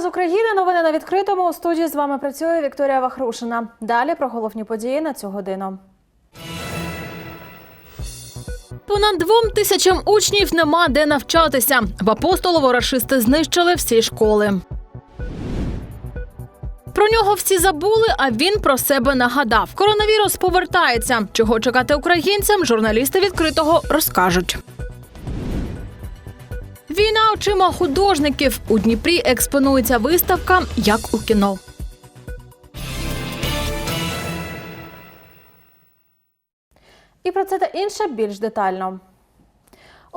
З України. Новини на відкритому. У студії з вами працює Вікторія Вахрушина. Далі про головні події на цю годину. Понад двом тисячам учнів нема де навчатися. В апостолово рашисти знищили всі школи. Про нього всі забули, а він про себе нагадав. Коронавірус повертається. Чого чекати українцям? Журналісти відкритого розкажуть. Війна очима художників у Дніпрі експонується виставка як у кіно. І про це та інше більш детально.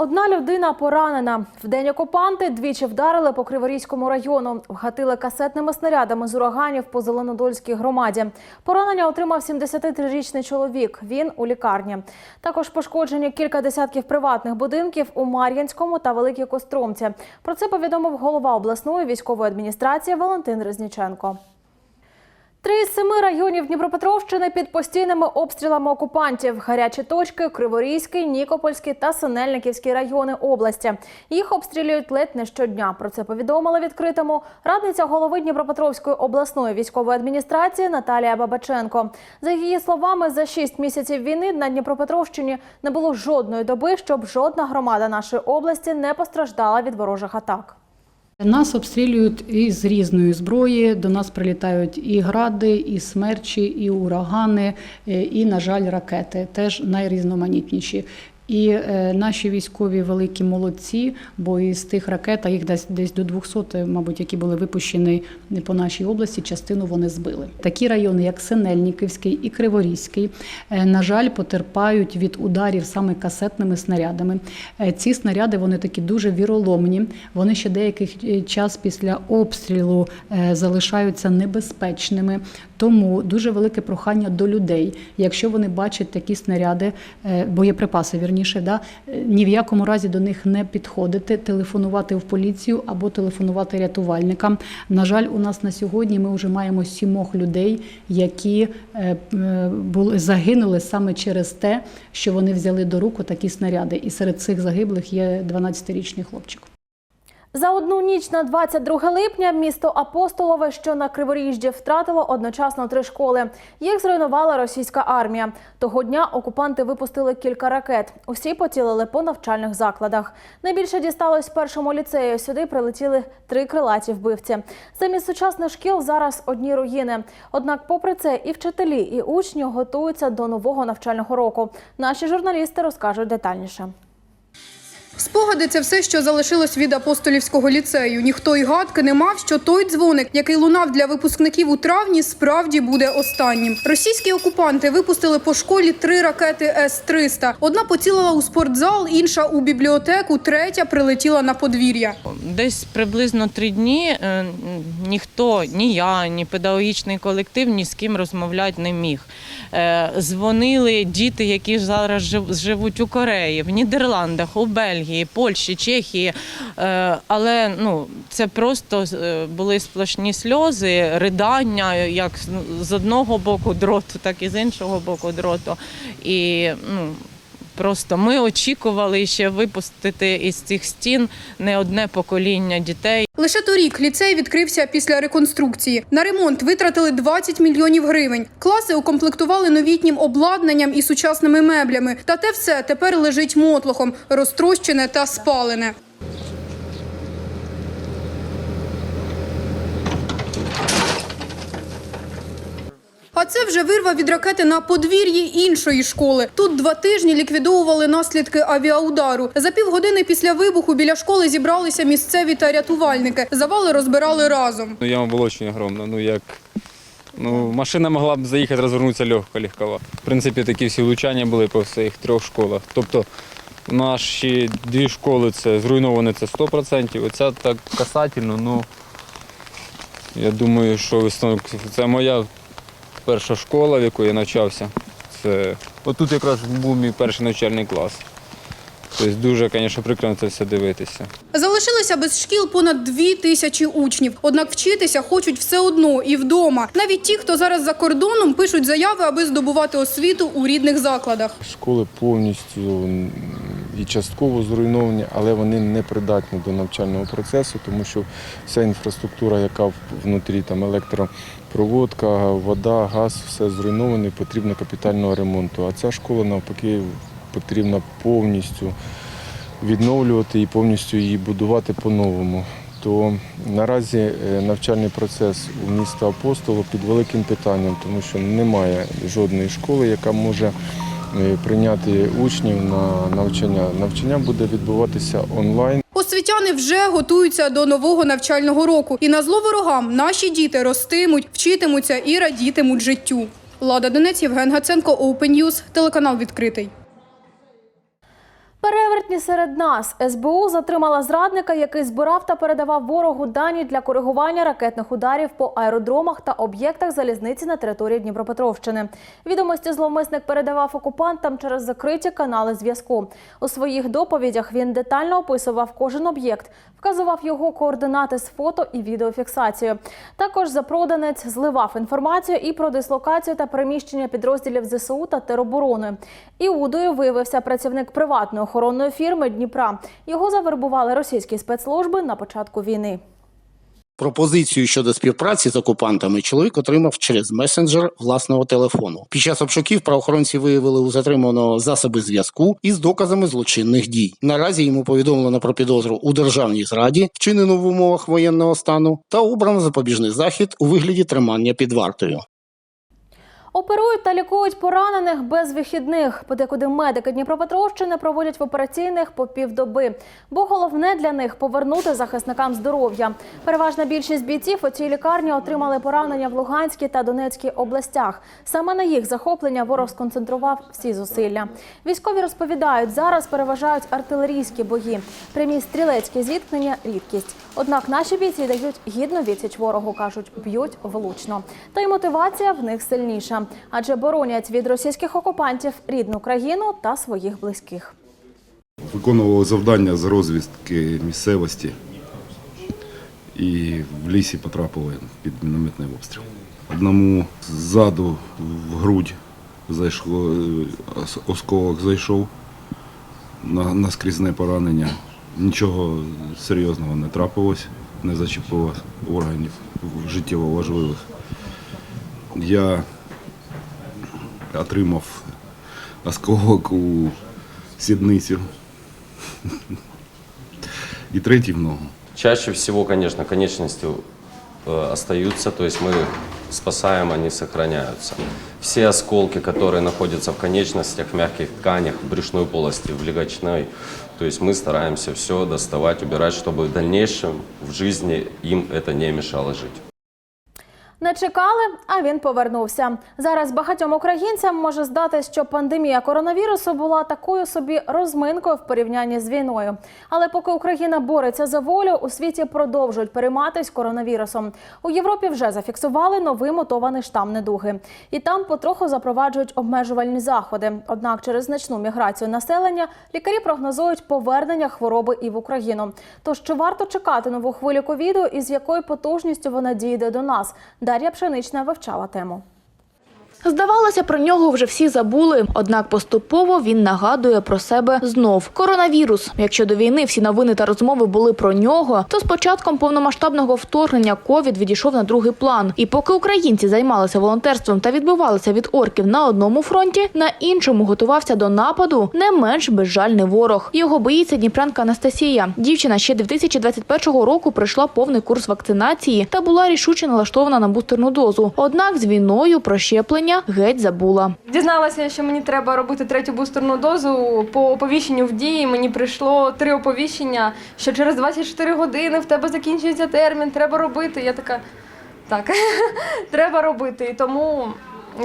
Одна людина поранена. В день окупанти двічі вдарили по Криворізькому району, вгатили касетними снарядами з ураганів по Зеленодольській громаді. Поранення отримав 73-річний чоловік. Він у лікарні. Також пошкоджені кілька десятків приватних будинків у Мар'янському та Великій Костромці. Про це повідомив голова обласної військової адміністрації Валентин Резніченко. Три з семи районів Дніпропетровщини під постійними обстрілами окупантів. Гарячі точки Криворізький, Нікопольський та Синельниківський райони області. Їх обстрілюють ледь не щодня. Про це повідомила відкритому радниця голови Дніпропетровської обласної військової адміністрації Наталія Бабаченко. За її словами, за шість місяців війни на Дніпропетровщині не було жодної доби, щоб жодна громада нашої області не постраждала від ворожих атак. Нас обстрілюють із різної зброї. До нас прилітають і гради, і смерчі, і урагани, е, і, на жаль, ракети теж найрізноманітніші. І е, наші військові великі молодці, бо із тих ракет, а їх десь десь до 200, мабуть, які були випущені по нашій області, частину вони збили. Такі райони, як Синельниківський і Криворізький, е, на жаль, потерпають від ударів саме касетними снарядами. Е, Ці снаряди вони такі дуже віроломні. Вони ще деякий е, час після обстрілу е, залишаються небезпечними. Тому дуже велике прохання до людей, якщо вони бачать такі снаряди, е, боєприпаси вірніше, да, е, ні в якому разі до них не підходити, телефонувати в поліцію або телефонувати рятувальникам. На жаль, у нас на сьогодні ми вже маємо сімох людей, які е, були загинули саме через те, що вони взяли до рук такі снаряди. І серед цих загиблих є 12-річний хлопчик. За одну ніч на 22 липня місто Апостолове, що на Криворіжжі, втратило одночасно три школи. Їх зруйнувала російська армія. Того дня окупанти випустили кілька ракет. Усі поцілили по навчальних закладах. Найбільше дісталось першому ліцею. Сюди прилетіли три крилаті вбивці. Замість сучасних шкіл зараз одні руїни. Однак, попри це, і вчителі, і учні готуються до нового навчального року. Наші журналісти розкажуть детальніше. Спогади це все, що залишилось від апостолівського ліцею. Ніхто й гадки не мав, що той дзвоник, який лунав для випускників у травні, справді буде останнім. Російські окупанти випустили по школі три ракети С-300. Одна поцілила у спортзал, інша у бібліотеку, третя прилетіла на подвір'я. Десь приблизно три дні е, ніхто, ні я, ні педагогічний колектив ні з ким розмовляти не міг. Е, Дзвонили діти, які зараз жив- живуть у Кореї, в Нідерландах, у Бельгії, Польщі, Чехії. Е, Але ну, це просто е, були сплошні сльози, ридання, як з одного боку дроту, так і з іншого боку дроту. І ну, Просто ми очікували ще випустити із цих стін не одне покоління дітей. Лише торік ліцей відкрився після реконструкції. На ремонт витратили 20 мільйонів гривень. Класи укомплектували новітнім обладнанням і сучасними меблями. Та те все тепер лежить мотлохом, розтрощене та спалене. А це вже вирва від ракети на подвір'ї іншої школи. Тут два тижні ліквідовували наслідки авіаудару. За півгодини після вибуху біля школи зібралися місцеві та рятувальники. Завали розбирали разом. Ну, яма була дуже огромна. Ну, як... ну, машина могла б заїхати, розвернутися легко, легкова. В принципі, такі всі влучання були по всіх трьох школах. Тобто наші дві школи це зруйновані це 100%. Оця так касательно, ну я думаю, що висновок це моя перша школа, в якій я навчався. Це... Отут якраз був мій перший навчальний клас. Тобто дуже, звісно, прикро це все дивитися. Залишилися без шкіл понад дві тисячі учнів. Однак вчитися хочуть все одно і вдома. Навіть ті, хто зараз за кордоном, пишуть заяви, аби здобувати освіту у рідних закладах. Школи повністю і частково зруйновані, але вони не придатні до навчального процесу, тому що вся інфраструктура, яка внутрі там електропроводка, вода, газ, все зруйноване, потрібно капітального ремонту. А ця школа навпаки потрібно повністю відновлювати і повністю її будувати по-новому. То наразі е, навчальний процес у міста Апостолу під великим питанням, тому що немає жодної школи, яка може прийняти учнів на навчання. Навчання буде відбуватися онлайн. Освітяни вже готуються до нового навчального року. І на зло ворогам наші діти ростимуть, вчитимуться і радітимуть життю. Лада Донець, Євген Гаценко, Open News, телеканал відкритий. Перевертні серед нас СБУ затримала зрадника, який збирав та передавав ворогу дані для коригування ракетних ударів по аеродромах та об'єктах залізниці на території Дніпропетровщини. Відомості зловмисник передавав окупантам через закриті канали зв'язку. У своїх доповідях він детально описував кожен об'єкт, вказував його координати з фото і відеофіксацією. Також запроданець зливав інформацію і про дислокацію та приміщення підрозділів ЗСУ та тероборони. Іудою виявився працівник приватної охоронної фірми Дніпра. Його завербували російські спецслужби на початку війни. Пропозицію щодо співпраці з окупантами чоловік отримав через месенджер власного телефону. Під час обшуків правоохоронці виявили у затриманого засоби зв'язку із доказами злочинних дій. Наразі йому повідомлено про підозру у державній зраді, вчинену в умовах воєнного стану, та обрано запобіжний захід у вигляді тримання під вартою. Оперують та лікують поранених без вихідних. Подекуди медики Дніпропетровщини проводять в операційних по півдоби. Бо головне для них повернути захисникам здоров'я. Переважна більшість бійців у цій лікарні отримали поранення в Луганській та Донецькій областях. Саме на їх захоплення ворог сконцентрував всі зусилля. Військові розповідають, зараз переважають артилерійські бої. Прямі стрілецькі зіткнення рідкість. Однак наші бійці дають гідну відсіч ворогу, кажуть, б'ють влучно. Та й мотивація в них сильніша, адже боронять від російських окупантів рідну країну та своїх близьких. Виконували завдання з розвідки місцевості і в лісі потрапили під мінометний обстріл. Одному ззаду в грудь зайшло, е, осколок зайшов на наскрізне поранення. Нічого серйозного не трапилось, не зачепило органів життєво важливих. Я отримав осколок у сідницю і третій в ногу. Чаще всего, конечно, конечности э, остаются, то есть мы их спасаем, они сохраняются. Все осколки, которые находятся в конечностях, в мягких тканях, в брюшной полости, в легочной, то есть мы стараемся все доставать, убирать, чтобы в дальнейшем в жизни им это не мешало жить. Не чекали, а він повернувся. Зараз багатьом українцям може здатись, що пандемія коронавірусу була такою собі розминкою в порівнянні з війною. Але поки Україна бореться за волю, у світі продовжують перейматись коронавірусом. У Європі вже зафіксували новий мутований штам недуги, і там потроху запроваджують обмежувальні заходи. Однак, через значну міграцію населення лікарі прогнозують повернення хвороби і в Україну. Тож чи варто чекати нову хвилю ковіду і з якою потужністю вона дійде до нас? Дар'я Пшенична вивчала тему. Здавалося, про нього вже всі забули. Однак поступово він нагадує про себе знов. Коронавірус. Якщо до війни всі новини та розмови були про нього, то з початком повномасштабного вторгнення ковід відійшов на другий план. І поки українці займалися волонтерством та відбивалися від орків на одному фронті, на іншому готувався до нападу не менш безжальний ворог. Його боїться дніпрянка Анастасія. Дівчина ще 2021 року пройшла повний курс вакцинації та була рішуче налаштована на бустерну дозу. Однак з війною про щеплення геть забула. Дізналася, що мені треба робити третю бустерну дозу. По оповіщенню в дії мені прийшло три оповіщення, що через 24 години в тебе закінчується термін, треба робити. Я така, так, треба робити. І тому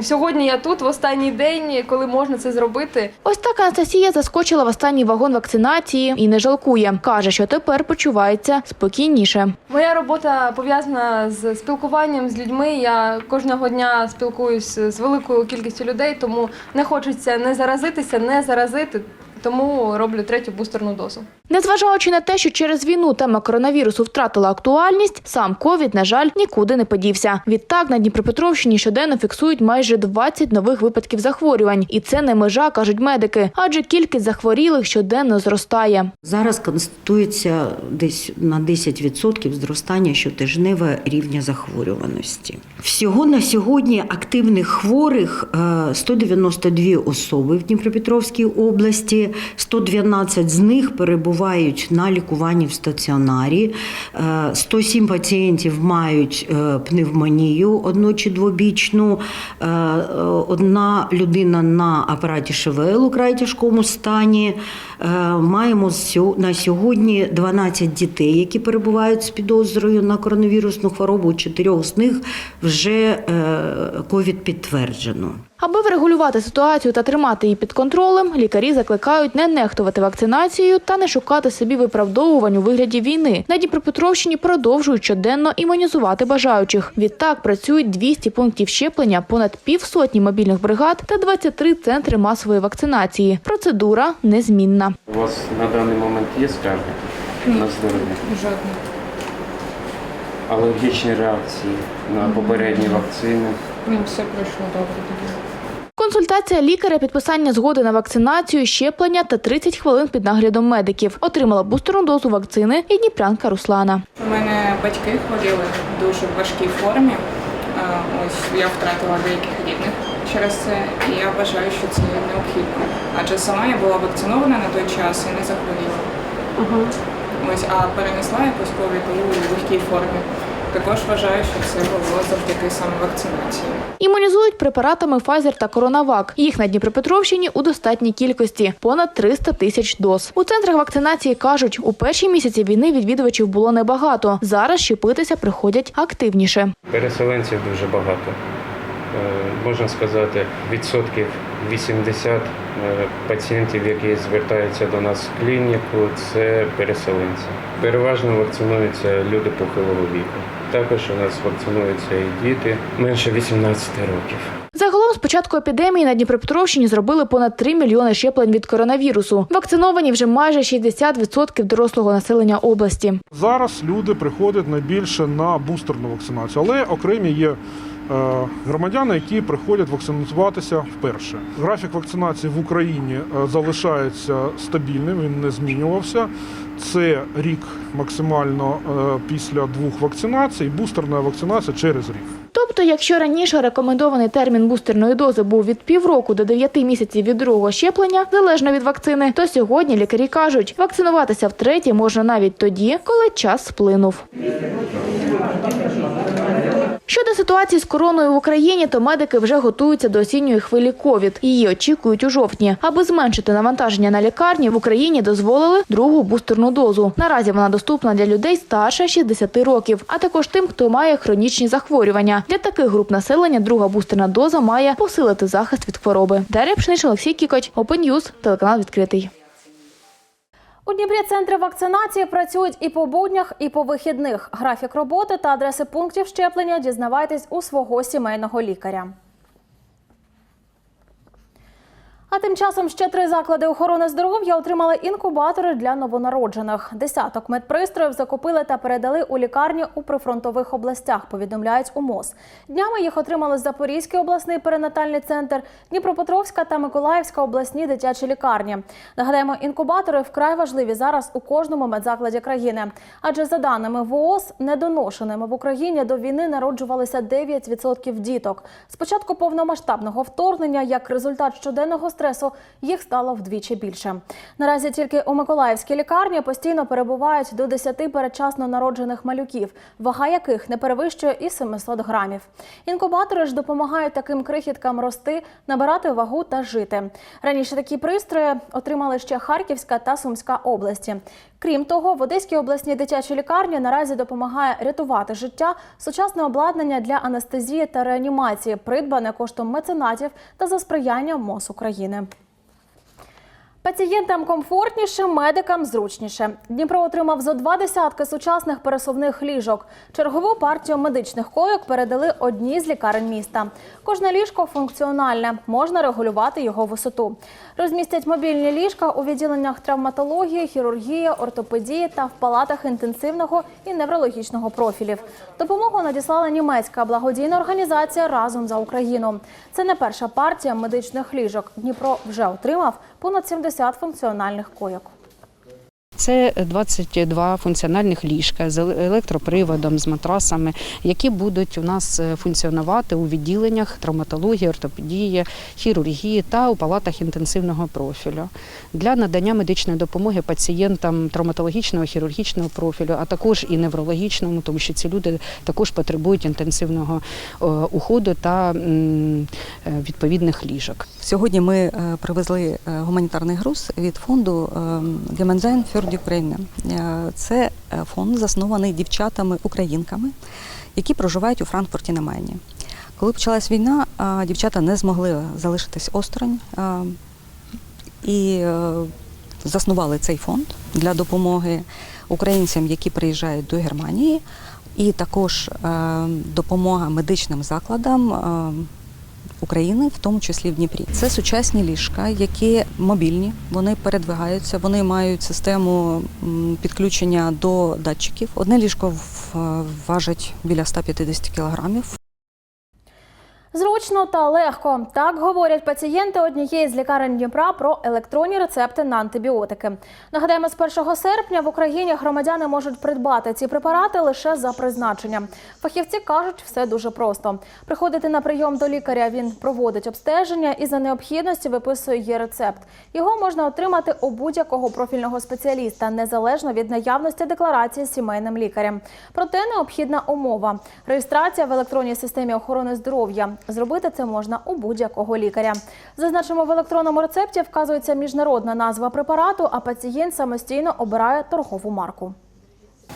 сьогодні я тут в останній день, коли можна це зробити. Ось так Анастасія заскочила в останній вагон вакцинації і не жалкує. Каже, що тепер почувається спокійніше. Моя робота пов'язана з спілкуванням з людьми. Я кожного дня спілкуюсь з великою кількістю людей, тому не хочеться не заразитися, не заразити. Тому роблю третю бустерну дозу. Незважаючи на те, що через війну тема коронавірусу втратила актуальність, сам ковід, на жаль, нікуди не подівся. Відтак на Дніпропетровщині щоденно фіксують майже 20 нових випадків захворювань, і це не межа, кажуть медики, адже кількість захворілих щоденно зростає. Зараз констатується десь на 10% зростання щотижневе рівня захворюваності. Всього на сьогодні активних хворих е, 192 особи в Дніпропетровській області, 112 з них перебувають на лікуванні в стаціонарі, е, 107 пацієнтів мають е, пневмонію одну чи двобічну, е, е, одна людина на апараті ШВЛ у край тяжкому стані. Е, Маємо на сьогодні 12 дітей, які перебувають з підозрою на коронавірусну хворобу. У чотирьох з них вже ковід підтверджено. Аби врегулювати ситуацію та тримати її під контролем, лікарі закликають не нехтувати вакцинацією та не шукати собі виправдовувань у вигляді війни. На Дніпропетровщині продовжують щоденно імунізувати бажаючих. Відтак працюють 200 пунктів щеплення, понад півсотні мобільних бригад та 23 центри масової вакцинації. Процедура незмінна. У вас на даний момент є скарги на здоров'я? Жодна. Алергічні реакції на попередні вакцини? Ні, все пройшло добре. Консультація лікаря, підписання згоди на вакцинацію, щеплення та 30 хвилин під наглядом медиків. Отримала бустерну дозу вакцини і дніпрянка Руслана. У мене батьки хворіли в дуже важкій формі. Ось я втратила деяких рідних через це, і я вважаю, що це необхідно. Адже сама я була вакцинована на той час і не захворіла. Ось, а перенесла якось ковід у легкій формі. Також вважаю, що це було завдяки саме вакцинації. Імунізують препаратами Pfizer та Коронавак. Їх на Дніпропетровщині у достатній кількості понад 300 тисяч доз. У центрах вакцинації кажуть, у перші місяці війни відвідувачів було небагато. Зараз щепитися приходять активніше. Переселенців дуже багато. Е, Можна сказати, відсотків 80 е, пацієнтів, які звертаються до нас в клініку, це переселенці. Переважно вакцинуються люди похилого віку. Також у нас вакцинуються і діти менше 18 років. Загалом з початку епідемії на Дніпропетровщині зробили понад 3 мільйони щеплень від коронавірусу. Вакциновані вже майже 60% дорослого населення області. Зараз люди приходять найбільше на бустерну вакцинацію, але окремі є е, громадяни, які приходять вакцинуватися вперше. Графік вакцинації в Україні е, залишається стабільним, він не змінювався. Це рік максимально е, після двох вакцинацій, бустерна вакцинація через рік. Тобто, якщо раніше рекомендований термін бустерної дози був від півроку до 9 місяців від другого щеплення, залежно від вакцини, то сьогодні лікарі кажуть, вакцинуватися втретє можна навіть тоді, коли час сплинув. Щодо ситуації з короною в Україні, то медики вже готуються до осінньої хвилі ковід. Її очікують у жовтні. Аби зменшити навантаження на лікарні, в Україні дозволили другу бустерну дозу. Наразі вона доступна для людей старше 60 років, а також тим, хто має хронічні захворювання. Для таких груп населення друга бустерна доза має посилити захист від хвороби. Дар'я Пшнич, Олексій Кікоч, Open телеканал відкритий. У Дніпрі центри вакцинації працюють і по буднях, і по вихідних. Графік роботи та адреси пунктів щеплення дізнавайтесь у свого сімейного лікаря. А тим часом ще три заклади охорони здоров'я отримали інкубатори для новонароджених. Десяток медпристроїв закупили та передали у лікарні у прифронтових областях. Повідомляють у МОЗ. Днями їх отримали Запорізький обласний перинатальний центр, Дніпропетровська та Миколаївська обласні дитячі лікарні. Нагадаємо, інкубатори вкрай важливі зараз у кожному медзакладі країни. Адже за даними ВООЗ, недоношеними в Україні до війни народжувалися 9% діток. З початку повномасштабного вторгнення, як результат щоденного стресу, їх стало вдвічі більше. Наразі тільки у Миколаївській лікарні постійно перебувають до 10 передчасно народжених малюків, вага яких не перевищує і 700 грамів. Інкубатори ж допомагають таким крихіткам рости, набирати вагу та жити. Раніше такі пристрої отримали ще Харківська та Сумська області. Крім того, в Одеській обласній дитячій лікарні наразі допомагає рятувати життя сучасне обладнання для анестезії та реанімації, придбане коштом меценатів та за сприяння МОЗ України. yine Пацієнтам комфортніше, медикам зручніше. Дніпро отримав зо два десятки сучасних пересувних ліжок. Чергову партію медичних койок передали одній з лікарень міста. Кожне ліжко функціональне, можна регулювати його висоту. Розмістять мобільні ліжка у відділеннях травматології, хірургії, ортопедії та в палатах інтенсивного і неврологічного профілів. Допомогу надіслала німецька благодійна організація Разом за Україну. Це не перша партія медичних ліжок. Дніпро вже отримав понад 70 функціональних койок. Це 22 функціональних ліжка з електроприводом, з матрасами, які будуть у нас е, функціонувати у відділеннях травматології, ортопедії, хірургії та у палатах інтенсивного профілю для надання медичної допомоги пацієнтам травматологічного, хірургічного профілю, а також і неврологічному, тому що ці люди також потребують інтенсивного е, уходу та е, відповідних ліжок. Сьогодні ми привезли гуманітарний груз від фонду Гемензайн Фьорд Україна. Це е, фонд заснований дівчатами-українками, які проживають у Франкфурті на Майні. Коли почалась війна, е, дівчата не змогли залишитись осторонь е, і заснували цей фонд для допомоги українцям, які приїжджають до Германії, і також допомога медичним закладам. Е, України, в тому числі в Дніпрі. Це сучасні ліжка, які мобільні, вони передвигаються, вони мають систему підключення до датчиків. Одне ліжко в- важить біля 150 кілограмів. Зручно та легко. Так говорять пацієнти однієї з лікарень Дніпра про електронні рецепти на антибіотики. Нагадаємо, з 1 серпня в Україні громадяни можуть придбати ці препарати лише за призначенням. Фахівці кажуть, все дуже просто. Приходити на прийом до лікаря, він проводить обстеження і за необхідності виписує є рецепт. Його можна отримати у будь-якого профільного спеціаліста, незалежно від наявності декларації з сімейним лікарем. Проте необхідна умова реєстрація в електронній системі охорони здоров'я. Зробити це можна у будь-якого лікаря. Зазначимо, в електронному рецепті вказується міжнародна назва препарату, а пацієнт самостійно обирає торгову марку.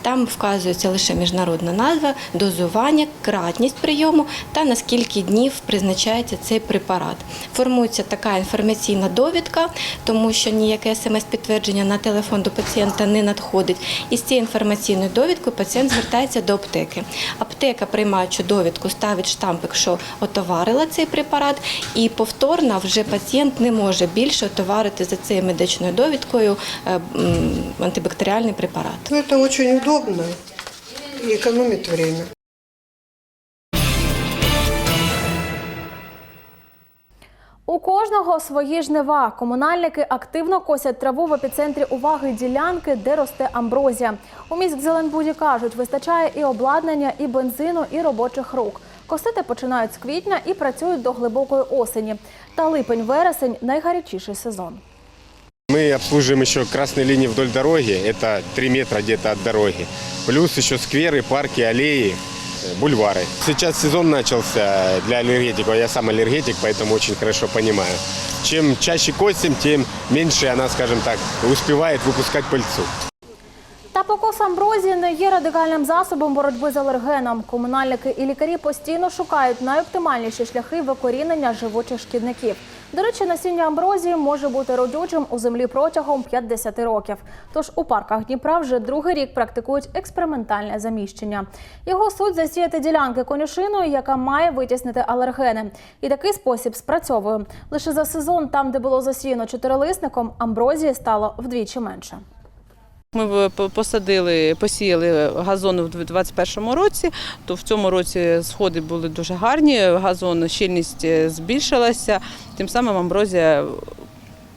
Там вказується лише міжнародна назва, дозування, кратність прийому та на скільки днів призначається цей препарат. Формується така інформаційна довідка, тому що ніяке смс-підтвердження на телефон до пацієнта не надходить. І з цією інформаційною довідкою пацієнт звертається до аптеки. Аптека, приймаючи довідку, ставить штампик, що отоварила цей препарат, і повторно вже пацієнт не може більше отоварити за цією медичною довідкою е, антибактеріальний препарат. Ну, это очень удобно и экономит время. У кожного свої жнива. Комунальники активно косять траву в епіцентрі уваги ділянки, де росте амброзія. У міськзеленбуді кажуть, вистачає і обладнання, і бензину, і робочих рук. Косити починають з квітня і працюють до глибокої осені. Та липень-вересень найгарячіший сезон. Мы обслуживаем еще красные линии вдоль дороги, это 3 метра где-то от дороги. Плюс еще скверы, парки, аллеи, э, бульвары. Сейчас сезон начался для аллергетиков, я сам аллергетик, поэтому очень хорошо понимаю. Чем чаще косим, тем меньше она, скажем так, успевает выпускать пыльцу. Та покос амброзії не є радикальним засобом боротьби з алергеном. Комунальники і лікарі постійно шукають найоптимальніші шляхи викорінення живучих шкідників. До речі, насіння амброзії може бути родючим у землі протягом 50 років. Тож у парках Дніпра вже другий рік практикують експериментальне заміщення. Його суть засіяти ділянки конюшиною, яка має витіснити алергени. І такий спосіб спрацьовує. Лише за сезон, там, де було засіяно чотирилисником, амброзії стало вдвічі менше. Ми по- посадили, посіяли газон у 2021 році, то в цьому році сходи були дуже гарні, газон щільність е, збільшилася, тим самим амброзія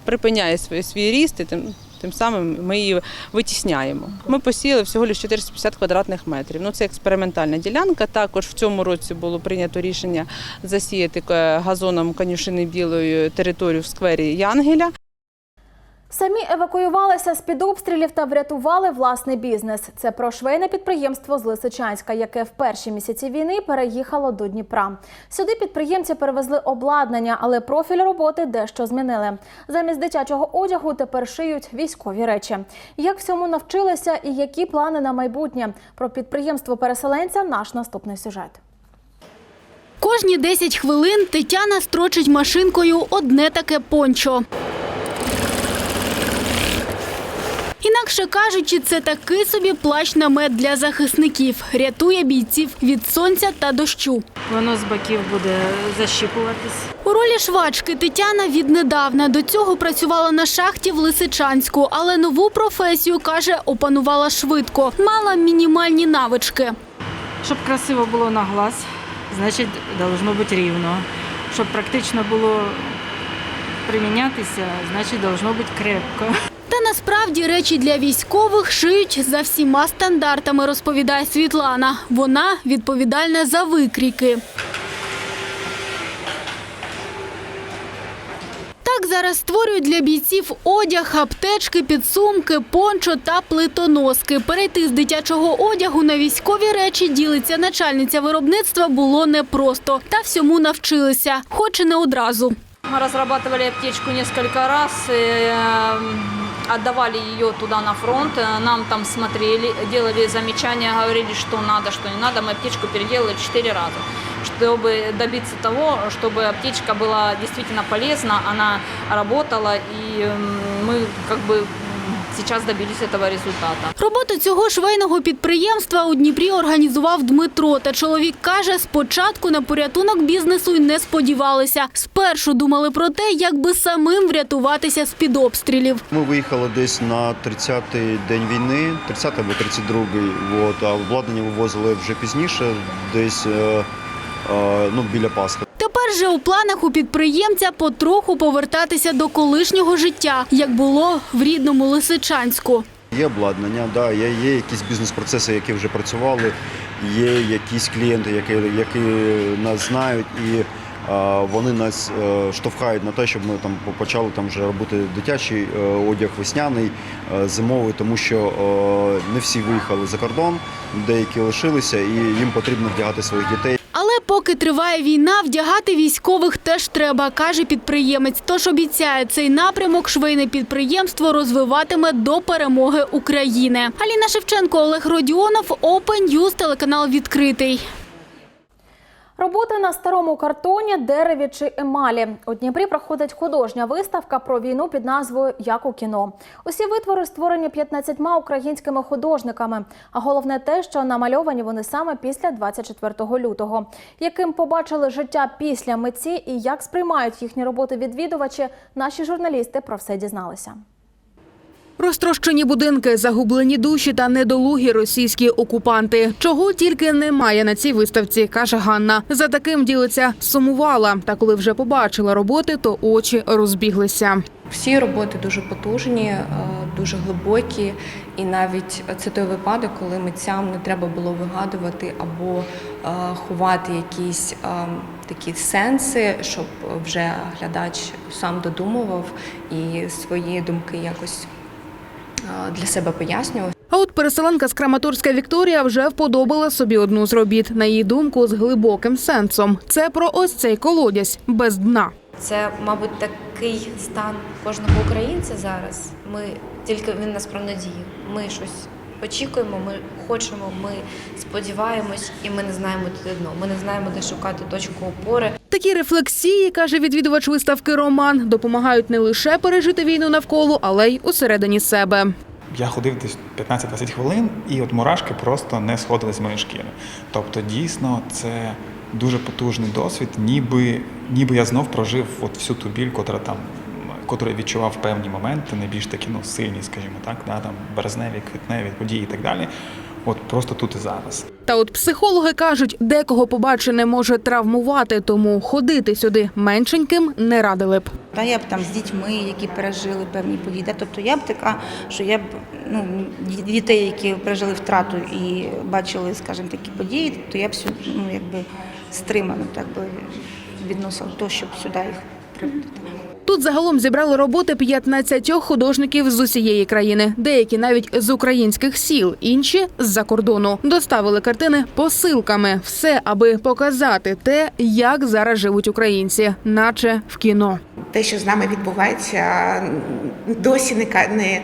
припиняє свій, свій ріст і тим, тим самим ми її витісняємо. Ми посіяли всього лише 450 квадратних метрів. Ну, це експериментальна ділянка. Також в цьому році було прийнято рішення засіяти е, газоном конюшини білої територію в сквері Янгеля. Самі евакуювалися з під обстрілів та врятували власний бізнес. Це про швейне підприємство з Лисичанська, яке в перші місяці війни переїхало до Дніпра. Сюди підприємці перевезли обладнання, але профіль роботи дещо змінили. Замість дитячого одягу тепер шиють військові речі. Як всьому навчилися і які плани на майбутнє? Про підприємство переселенця наш наступний сюжет. Кожні 10 хвилин Тетяна строчить машинкою одне таке пончо. Інакше кажучи, це такий собі плащ-намет для захисників. Рятує бійців від сонця та дощу. Воно з боків буде защіпуватись. У ролі швачки Тетяна віднедавна до цього працювала на шахті в Лисичанську, але нову професію каже, опанувала швидко, мала мінімальні навички. Щоб красиво було на глаз, значить, должно бути рівно. Щоб практично було примінятися, значить, должно бути крепко. Та насправді речі для військових шиють за всіма стандартами, розповідає Світлана. Вона відповідальна за викрійки. Так зараз створюють для бійців одяг, аптечки, підсумки, пончо та плитоноски. Перейти з дитячого одягу на військові речі ділиться начальниця виробництва було непросто. Та всьому навчилися, хоч і не одразу. Мы разрабатывали аптечку несколько раз, э, отдавали ее туда на фронт, э, нам там смотрели, делали замечания, говорили, что надо, что не надо. Мы аптечку переделали четыре раза, чтобы добиться того, чтобы аптечка была действительно полезна, она работала, и м, мы как бы м, сейчас добились этого результата. Роботу цього швейного підприємства у Дніпрі організував Дмитро. Та чоловік каже, спочатку на порятунок бізнесу й не сподівалися. Спершу думали про те, як би самим врятуватися з-під обстрілів. Ми виїхали десь на 30-й день війни, 30 або 32-й, от, а обладнання вивозили вже пізніше, десь е, ну, біля Пасхи. Тепер же у планах у підприємця потроху повертатися до колишнього життя, як було в рідному Лисичанську. Є обладнання, да, є, є якісь бізнес-процеси, які вже працювали, є якісь клієнти, які, які нас знають і е, вони нас е, штовхають на те, щоб ми там почали там вже робити дитячий е, одяг весняний, е, зимовий, тому що е, не всі виїхали за кордон, деякі лишилися, і їм потрібно вдягати своїх дітей. Поки триває війна, вдягати військових теж треба, каже підприємець. Тож обіцяє, цей напрямок швейне підприємство розвиватиме до перемоги України. Аліна Шевченко, Олег Родіонов, Open News, телеканал відкритий. Роботи на старому картоні, дереві чи емалі. У Дніпрі проходить художня виставка про війну під назвою Як у кіно. Усі витвори створені 15 українськими художниками. А головне те, що намальовані вони саме після 24 лютого. Яким побачили життя після митці і як сприймають їхні роботи відвідувачі, наші журналісти про все дізналися. Розтрощені будинки, загублені душі та недолугі російські окупанти. Чого тільки немає на цій виставці, каже Ганна. За таким ділиться сумувала. Та коли вже побачила роботи, то очі розбіглися. Всі роботи дуже потужні, е, дуже глибокі, і навіть це той випадок, коли митцям не треба було вигадувати або е, ховати якісь е, такі сенси, щоб вже глядач сам додумував і свої думки якось для себе пояснював. А от переселенка з Краматорська Вікторія вже вподобала собі одну з робіт. На її думку, з глибоким сенсом. Це про ось цей колодязь без дна. Це, мабуть, такий стан кожного українця зараз. Ми тільки він нас про надію. Ми щось очікуємо, ми хочемо, ми сподіваємось, і ми не знаємо де дно. Ми не знаємо, де шукати точку опори. Такі рефлексії, каже відвідувач виставки Роман, допомагають не лише пережити війну навколо, але й усередині себе. Я ходив десь 15-20 хвилин, і от мурашки просто не сходили з моєї шкіри. Тобто, дійсно, це дуже потужний досвід, ніби, ніби я знов прожив от всю ту біль, котра там, котру відчував певні моменти, найбільш такі ну, сильні, скажімо так, да, там березневі, квітневі події і так далі. От просто тут і зараз. Та от психологи кажуть, декого побачене може травмувати, тому ходити сюди меншеньким не радили б. Та я б там з дітьми, які пережили певні події. Тобто я б така, що я б ну, дітей, які пережили втрату і бачили, скажімо, такі події, то я б сюди, ну, якби стримано так би відносила до того, щоб сюди їх приводити. Тут загалом зібрали роботи 15 художників з усієї країни, деякі навіть з українських сіл, інші з-за кордону. Доставили картини посилками. Все, аби показати те, як зараз живуть українці, наче в кіно. Те, що з нами відбувається, досі не не,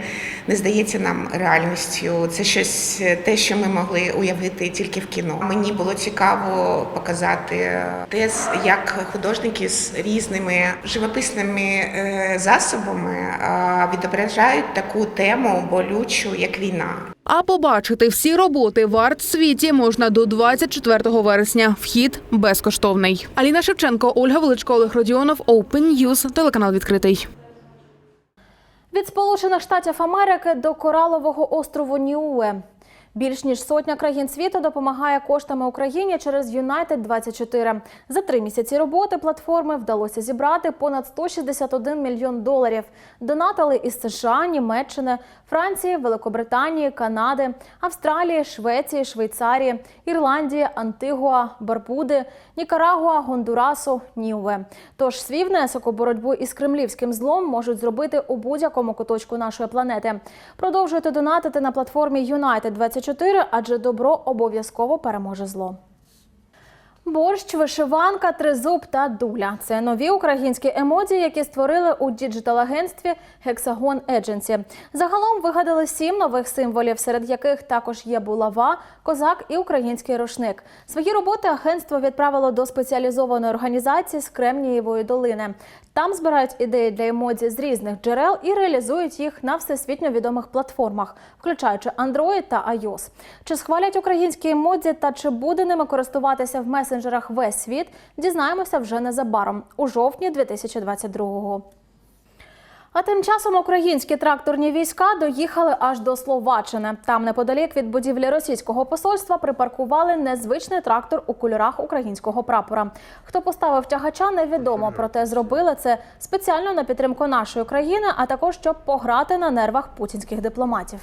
не здається нам реальністю. Це щось те, що ми могли уявити тільки в кіно. Мені було цікаво показати те, як художники з різними живописними е, засобами е, відображають таку тему болючу, як війна. А побачити всі роботи в арт-світі можна до 24 вересня. Вхід безкоштовний. Аліна Шевченко, Ольга Величко, Олег Родіонов, Open News, телеканал відкритий. Від Сполучених Штатів Америки до Коралового острову Ніуе. Більш ніж сотня країн світу допомагає коштами Україні через United 24 За три місяці роботи платформи вдалося зібрати понад 161 мільйон доларів. Донатили із США, Німеччини, Франції, Великобританії, Канади, Австралії, Швеції, Швейцарії, Ірландії, Антигуа, Барбуди, Нікарагуа, Гондурасу, Ніве. Тож свій внесок у боротьбу із кремлівським злом можуть зробити у будь-якому куточку нашої планети. Продовжуйте донатити на платформі United 24 адже добро обов'язково переможе зло. Борщ, вишиванка, тризуб та дуля це нові українські емодзі, які створили у діджитал-агентстві Hexagon Agency. Загалом вигадали сім нових символів, серед яких також є булава, козак і український рушник. Свої роботи агентство відправило до спеціалізованої організації з Кремнієвої долини. Там збирають ідеї для емодзі з різних джерел і реалізують їх на всесвітньо відомих платформах, включаючи Android та iOS. Чи схвалять українські емодзі та чи буде ними користуватися в месенджерах весь світ, дізнаємося вже незабаром у жовтні 2022-го. А тим часом українські тракторні війська доїхали аж до Словаччини. Там, неподалік від будівлі російського посольства, припаркували незвичний трактор у кольорах українського прапора. Хто поставив тягача, невідомо. Проте зробили це спеціально на підтримку нашої країни, а також щоб пограти на нервах путінських дипломатів.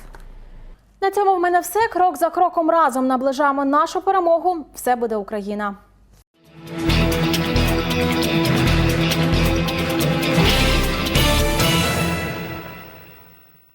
На цьому в мене все. Крок за кроком разом наближаємо нашу перемогу. Все буде Україна. Música